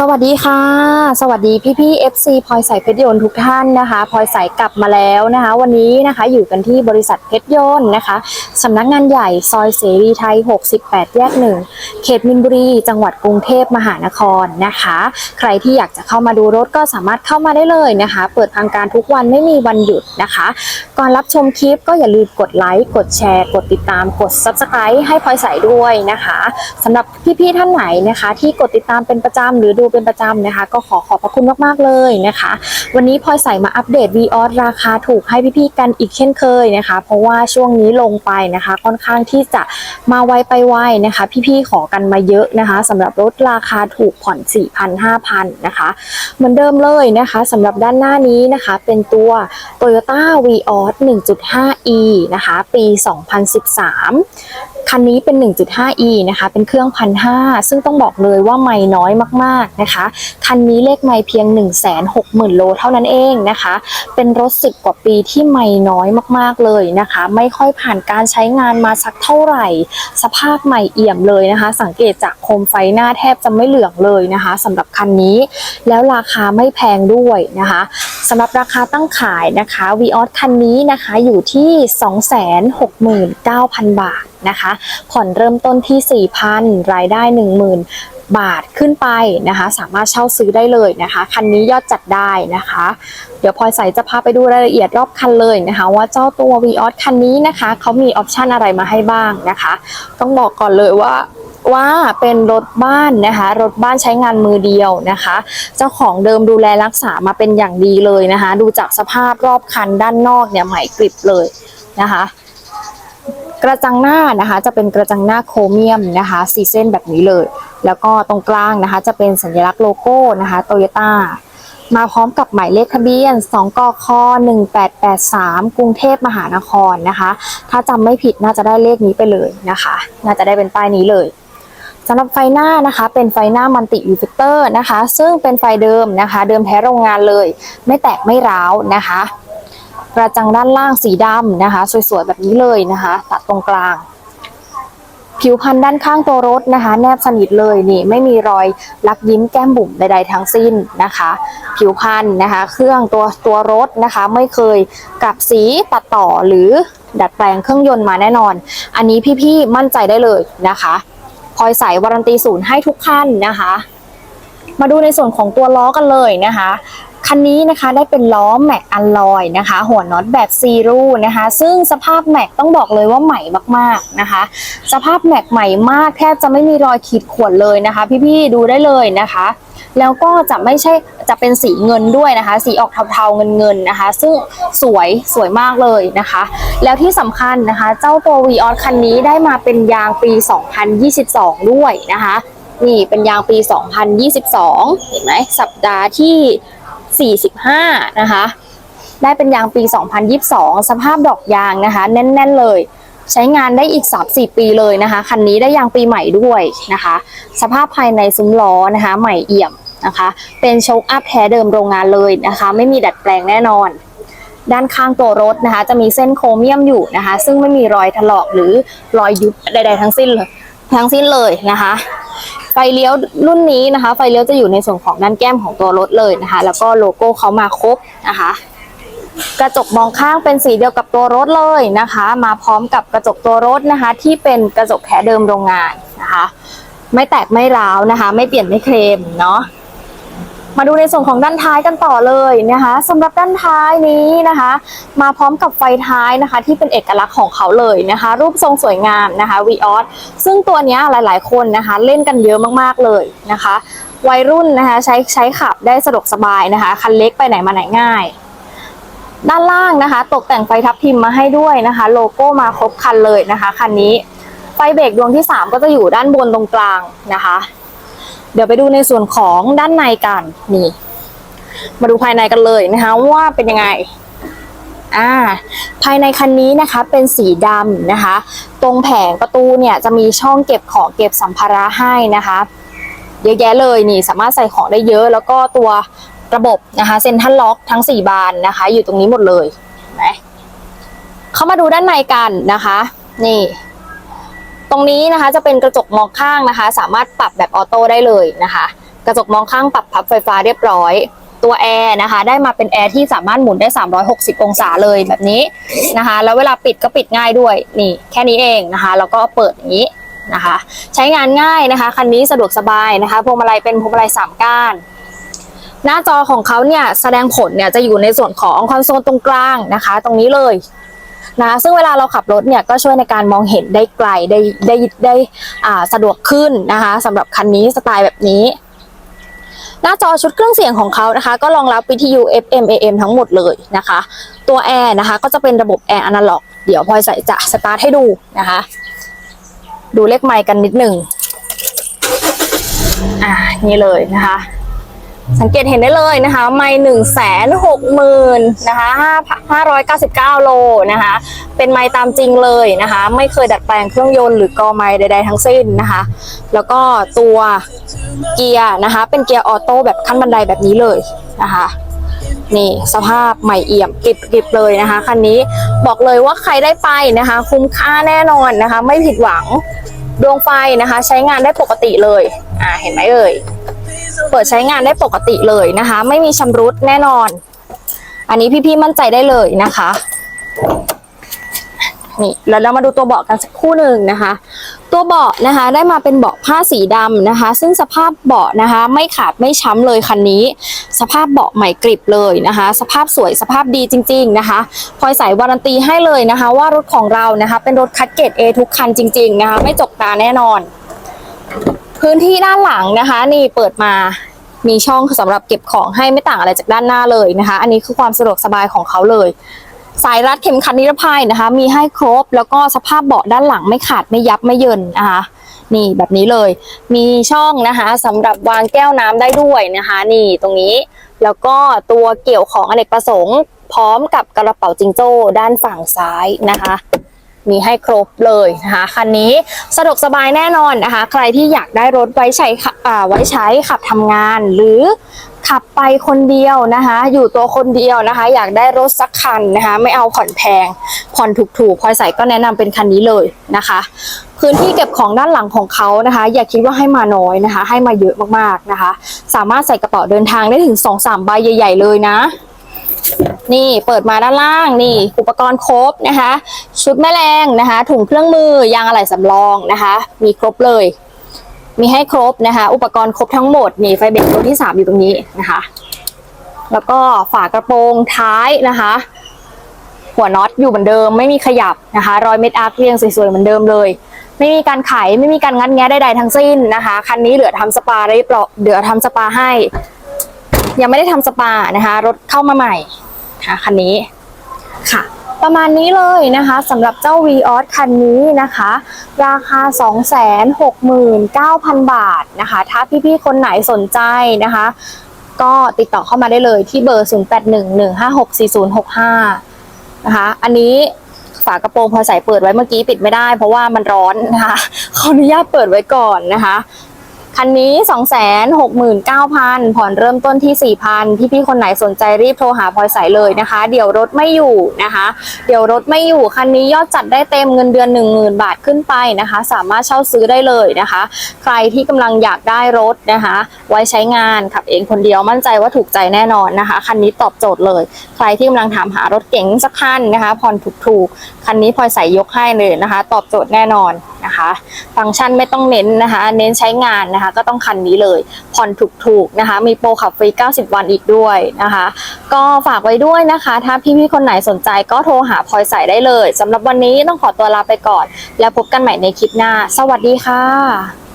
สวัสดีค่ะ สวัสดีพี่พี่ FC พลอยใสเพชรยนต์ทุกท่านนะคะพลอยใสกลับมาแล้วนะคะ วันนี้นะคะอยู่กันที่บริษัทเพชรยนต์นะคะสำนักงานใหญ่ซอยเสรีไทย 68 แยกหนึ่งเขตมินบุรี จังหวัดกรุงเทพมหานครนะคะ ใครที่อยากจะเข้ามาดูรถก็สามารถเข้ามาได้เลยนะคะ เปิดทำการทุกวันไม่มีวันหยุดนะคะ ก่อนรับชมคลิปก็อย่าลืมกดไลค์กดแชร์ กดติดตามกด Subscribe ให้พลอยใสด้วยนะคะสำหรับพี่ๆท่านไหนนะคะ ที่กดติดตามเป็นประจำหรือดูเป็นประจำนะคะ ก็ขอขอบพระคุณมากๆเลยนะคะ วันนี้พลอยใสมาอัปเดต v ีออสราคาถูกให้พี่ๆกันอีกเช่นเคยนะคะ เพราะว่าช่วงนี้ลงไปนะคะ ค่อนข้างที่จะมาไวไปไวนะคะ พี่ๆขอกันมาเยอะนะคะสำหรับรถราคาถูกผ่อน4,000 5,000นะคะ เหมือนเดิมเลยนะคะสำหรับด้านหน้านี้นะคะ เป็นตัว Toyota v ีออส 1.5e นะคะ ปี 2013 คันนี้เป็น 1.5e นะคะ เป็นเครื่องพันห้าซึ่งต้องบอกเลยว่าไม่น้อยมากๆนะคะ คันนี้เลขไม่เพียง 160,000 โลเท่านั้นเองนะคะ เป็นรถ 10 กว่าปีที่ไม่น้อยมากๆเลยนะคะ ไม่ค่อยผ่านการใช้งานมาสักเท่าไหร่ สภาพใหม่เอี่ยมเลยนะคะ สังเกตจากโคมไฟหน้าแทบจะไม่เหลืองเลยนะคะสำหรับคันนี้ แล้วราคาไม่แพงด้วยนะคะสำหรับราคาตั้งขายนะคะ v ีออสคันนี้นะคะอยู่ที่ 269,000 บาท นะคะ ผ่อนเริ่มต้นที่ 4,000 รายได้ 10,000 บาทขึ้นไปนะคะ สามารถเช่าซื้อได้เลยนะคะ คันนี้ยอดจัดได้นะคะ เดี๋ยวพลอยใสจะพาไปดูรายละเอียดรอบคันเลยนะคะ ว่าเจ้าตัว v ีออสคันนี้นะคะเขามีออปชันอะไรมาให้บ้างนะคะ ต้องบอกก่อนเลยว่าว่าเป็นรถบ้านนะคะ รถบ้านใช้งานมือเดียวนะคะ เจ้าของเดิมดูแลรักษามาเป็นอย่างดีเลยนะคะ ดูจากสภาพรอบคันด้านนอกเนี่ยใหม่กริบเลยนะคะ กระจังหน้านะคะจะเป็นกระจังหน้าโครเมียมนะคะสีเส้นแบบนี้เลย แล้วก็ตรงกลางนะคะ จะเป็นสัญลักษณ์โลโก้นะคะโตโยต้ามาพร้อมกับหมายเลขทะเบียน 2 กค 1883 กรุงเทพมหานครนะคะ ถ้าจำไม่ผิดน่าจะได้เลขนี้ไปเลยนะคะ น่าจะได้เป็นป้ายนี้เลยสำหรับไฟหน้านะคะ เป็นไฟหน้ามัลติวิวฟิเตอร์นะคะ ซึ่งเป็นไฟเดิมนะคะ เดิมแท้โรงงานเลย ไม่แตกไม่ร้าวนะคะ กระจังด้านล่างสีดำนะคะ สวยๆแบบนี้เลยนะคะ ตัดตรงกลาง ผิวพันธุ์ด้านข้างตัวรถนะคะ แนบสนิทเลยนี่ไม่มีรอยลักยิ้มแก้มบุ๋มใด ๆ ทั้งสิ้นนะคะ ผิวพันธุ์นะคะ เครื่องตัวตัวรถนะคะ ไม่เคยกับสีตัดต่อหรือดัดแปลงเครื่องยนต์มาแน่นอน อันนี้พี่ๆมั่นใจได้เลยนะคะพลอยใส่วารันตีศูนย์ให้ทุกขั้นนะคะ มาดูในส่วนของตัวล้อกันเลยนะคะ คันนี้นะคะได้เป็นล้อแม็กอัลลอยนะคะ หัวน็อตแบบซีรูนะคะ ซึ่งสภาพแม็กต้องบอกเลยว่าใหม่มากๆนะคะ สภาพแม็กใหม่มากแทบจะไม่มีรอยขีดข่วนเลยนะคะ พี่ๆดูได้เลยนะคะ แล้วก็จะไม่ใช่จะเป็นสีเงินด้วยนะคะ สีออกเทาๆเงินๆนะคะ ซึ่งสวยสวยมากเลยนะคะ แล้วที่สำคัญนะคะ เจ้าตัว v ีออคันนี้ได้มาเป็นยางปี 2022 ด้วยนะคะนี่เป็นยางปี 2022 เห็นไหมสัปดาห์ที่ 45 นะคะ ได้เป็นยางปี 2022 สภาพดอกยางนะคะ แน่น ๆ เลย ใช้งานได้อีก 3-4 ปีเลยนะคะ คันนี้ได้ยางปีใหม่ด้วยนะคะ สภาพภายในซุ้มล้อนะคะ ใหม่เอี่ยมนะคะ เป็นโชคอัพแท้เดิมโรงงานเลยนะคะ ไม่มีดัดแปลงแน่นอนด้านข้างตัวรถนะคะ จะมีเส้นโครเมียมอยู่นะคะ ซึ่งไม่มีรอยถลอกหรือรอยยุบใด ๆ ทั้งสิ้นเลยทั้งสิ้นเลยนะคะ ไฟเลี้ยวรุ่นนี้นะคะ ไฟเลี้ยวจะอยู่ในส่วนของด้านแก้มของตัวรถเลยนะคะ แล้วก็โลโก้เขามาครบนะคะ กระจกมองข้างเป็นสีเดียวกับตัวรถเลยนะคะ มาพร้อมกับกระจกตัวรถนะคะ ที่เป็นกระจกแท้เดิมโรงงานนะคะ ไม่แตกไม่ร้าวนะคะ ไม่เปลี่ยนไม่เคลมเนาะ มาดูในส่วนของด้านท้ายกันต่อเลยนะคะสำหรับด้านท้ายนี้นะคะ มาพร้อมกับไฟท้ายนะคะ ที่เป็นเอกลักษณ์ของเขาเลยนะคะ รูปทรงสวยงามนะคะ v ีออสซึ่งตัวนี้ยหลายๆ คนนะคะ เล่นกันเยอะมากๆเลยนะคะ วัยรุ่นนะคะใช้ใช้ขับได้สะดวกสบายนะคะ คันเล็กไปไหนมาไหนง่ายด้านล่างนะคะ ตกแต่งไฟทับทิมมาให้ด้วยนะคะ โลโก้มาครบคันเลยนะคะคันนี้ไฟเบรกดวงที่ 3 ก็จะอยู่ด้านบนตรงกลางนะคะ เดี๋ยวไปดูในส่วนของด้านในกันนี่มาดูภายในกันเลยนะคะว่าเป็นยังไงอ่าภายในคันนี้นะคะเป็นสีดำนะคะ ตรงแผงประตูเนี่ยจะมีช่องเก็บของเก็บสัมภาระให้นะคะเยอะแยะเลยนี่สามารถใส่ของได้เยอะ แล้วก็ตัวระบบนะคะเซ็นทรัลล็อกทั้ง 4 บานนะคะ อยู่ตรงนี้หมดเลยเห็นไหมเข้ามาดูด้านในกันนะคะ นี่ รงนี้นะคะจะเป็นกระจกมองข้างนะคะ สามารถปรับแบบออโต้ได้เลยนะคะ กระจกมองข้างปรับพับไฟฟ้าเรียบร้อย ตัวแอร์นะคะ ได้มาเป็นแอร์ที่สามารถหมุนได้ 360 องศาเลยแบบนี้นะคะ แล้วเวลาปิดก็ปิดง่ายด้วยนี่แค่นี้เองนะคะ แล้วก็เปิดอย่างนี้นะคะ ใช้งานง่ายนะคะคันนี้สะดวกสบายนะคะพวงมาลัยเป็นพวงมาลัยสามก้านหน้าจอของเขาเนี่ยแสดงผลเนี่ยจะอยู่ในส่วนของคอนโซลตรงกลางนะคะ ตรงนี้เลย นะซึ่งเวลาเราขับรถเนี่ยก็ช่วยในการมองเห็นได้ไกลได้ได้ได้สะดวกขึ้นนะคะสำหรับคันนี้สไตล์แบบนี้ หน้าจอชุดเครื่องเสียงของเขานะคะ ก็รองรับวิทยุ FM AM ทั้งหมดเลยนะคะ ตัวแอร์นะคะก็จะเป็นระบบแอร์อนาล็อกเดี๋ยวพลอยใส่จะสตาร์ทให้ดูนะคะ ดูเลขไมค์กันนิดหนึ่งอ่านี่เลยนะคะ สังเกตเห็นได้เลยนะคะ ไม่หนึ่งแสนหกหมื่นนะคะห้าห้าร้อยเก้าสิบเก้าโลนะคะ เป็นไม้ตามจริงเลยนะคะ ไม่เคยดัดแปลงเครื่องยนต์หรือกอไม้ใด ๆ ทั้งสิ้นนะคะ แล้วก็ตัวเกียร์นะคะ เป็นเกียร์ออโต้แบบขั้นบันไดแบบนี้เลยนะคะนี่สภาพใหม่เอี่ยมกริบกริบเลยนะคะคันนี้บอกเลยว่าใครได้ไปนะคะ คุ้มค่าแน่นอนนะคะ ไม่ผิดหวังดวงไฟนะคะ ใช้งานได้ปกติเลยอ่าเห็นไหมเอ่ย เปิดใช้งานได้ปกติเลยนะคะ ไม่มีชำรุดแน่นอน อันนี้พี่ๆมั่นใจได้เลยนะคะนี่แล้วเรามาดูตัวเบาะกันสักคู่หนึ่งนะคะ ตัวเบาะนะคะได้มาเป็นเบาะผ้าสีดำนะคะ ซึ่งสภาพเบาะนะคะ ไม่ขาดไม่ช้ำเลยคันนี้ สภาพเบาะใหม่กริบเลยนะคะ สภาพสวยสภาพดีจริง ๆนะคะพลอยใส่วารันตีให้เลยนะคะ ว่ารถของเรานะคะ เป็นรถคัดเกรด A ทุกคันจริง ๆนะคะ ไม่จกตาแน่นอน พื้นที่ด้านหลังนะคะ นี่เปิดมามีช่องสำหรับเก็บของให้ไม่ต่างอะไรจากด้านหน้าเลยนะคะ อันนี้คือความสะดวกสบายของเขาเลย สายรัดเข็มขัดนิรภัยนะคะ มีให้ครบแล้วก็สภาพเบาะด้านหลังไม่ขาดไม่ยับไม่เยินนะคะนี่แบบนี้เลย มีช่องนะคะสำหรับวางแก้วน้ำได้ด้วยนะคะ นี่ตรงนี้ แล้วก็ตัวเกี่ยวของอเนกประสงค์ พร้อมกับกระเป๋าจิงโจ้ด้านฝั่งซ้ายนะคะ มีให้ครบเลยนะคะคันนี้สะดวกสบายแน่นอนนะคะ ใครที่อยากได้รถไว้ใช้ขับไว้ใช้ขับทำงานหรือขับไปคนเดียวนะคะ อยู่ตัวคนเดียวนะคะ อยากได้รถสักคันนะคะ ไม่เอาผ่อนแพง ผ่อนถูกๆพลอยใส่ก็แนะนำเป็นคันนี้เลยนะคะ พื้นที่เก็บของด้านหลังของเขานะคะ อย่าคิดว่าให้มาน้อยนะคะ ให้มาเยอะมากๆนะคะ สามารถใส่กระเป๋าเดินทางได้ถึง 2-3 ใบใหญ่ ๆ เลยนะ นี่เปิดมาด้านล่างนี่ อุปกรณ์ครบนะคะ ชุดแม่แรงนะคะ ถุงเครื่องมือยางอะไหล่สำรองนะคะ มีครบเลย มีให้ครบนะคะ อุปกรณ์ครบทั้งหมดนี่ไฟเบรกตัวที่ 3 อยู่ตรงนี้นะคะ แล้วก็ฝากระโปรงท้ายนะคะ หัวน็อตอยู่เหมือนเดิม ไม่มีขยับนะคะรอยเม็ดอาร์คเรียงสวยๆเหมือนเดิมเลย ไม่มีการไขไม่มีการงัดแงะใดๆทั้งสิ้นนะคะ คันนี้เหลือทำสปาเรียบร้อยเหลือทำสปาให้ ยังไม่ได้ทำสปานะคะ รถเข้ามาใหม่นะคะคันนี้ค่ะ ประมาณนี้เลยนะคะสำหรับเจ้า v ีออคันนี้นะคะ ราคา 269,000 บาทนะคะ ถ้าพี่ๆ คนไหนสนใจนะคะ ก็ติดต่อเข้ามาได้เลยที่เบอร์ 0811564065 นะคะ อันนี้ฝากระโปรงพอใส่เปิดไว้เมื่อกี้ปิดไม่ได้เพราะว่ามันร้อนนะคะขออนุญาตเปิดไว้ก่อนนะคะ คันนี้ 269,000 ผ่อนเริ่มต้นที่ 4,000 พี่ๆคนไหนสนใจรีบโทรหาพลอยใสเลยนะคะ เดี๋ยวรถไม่อยู่นะคะ เดี๋ยวรถไม่อยู่ คันนี้ยอดจัดได้เต็มเงินเดือน 10,000 บาทขึ้นไปนะคะ สามารถเช่าซื้อได้เลยนะคะ ใครที่กำลังอยากได้รถนะคะ ไว้ใช้งานขับเองคนเดียวมั่นใจว่าถูกใจแน่นอนนะคะ คันนี้ตอบโจทย์เลย ใครที่กำลังถามหารถเก๋งสักคันนะคะผ่อนถูกๆคันนี้พลอยใสยกให้เลยนะคะ ตอบโจทย์แน่นอนนะคะ ฟังก์ชันไม่ต้องเน้นนะคะ เน้นใช้งานนะคะนะคะก็ต้องคันนี้เลยผ่อนถูกๆนะคะ มีโปรขับฟรี 90 วันอีกด้วยนะคะ ก็ฝากไว้ด้วยนะคะ ถ้าพี่ๆคนไหนสนใจก็โทรหาพลอยใส่ได้เลยสำหรับวันนี้ต้องขอตัวลาไปก่อน แล้วพบกันใหม่ในคลิปหน้า สวัสดีค่ะ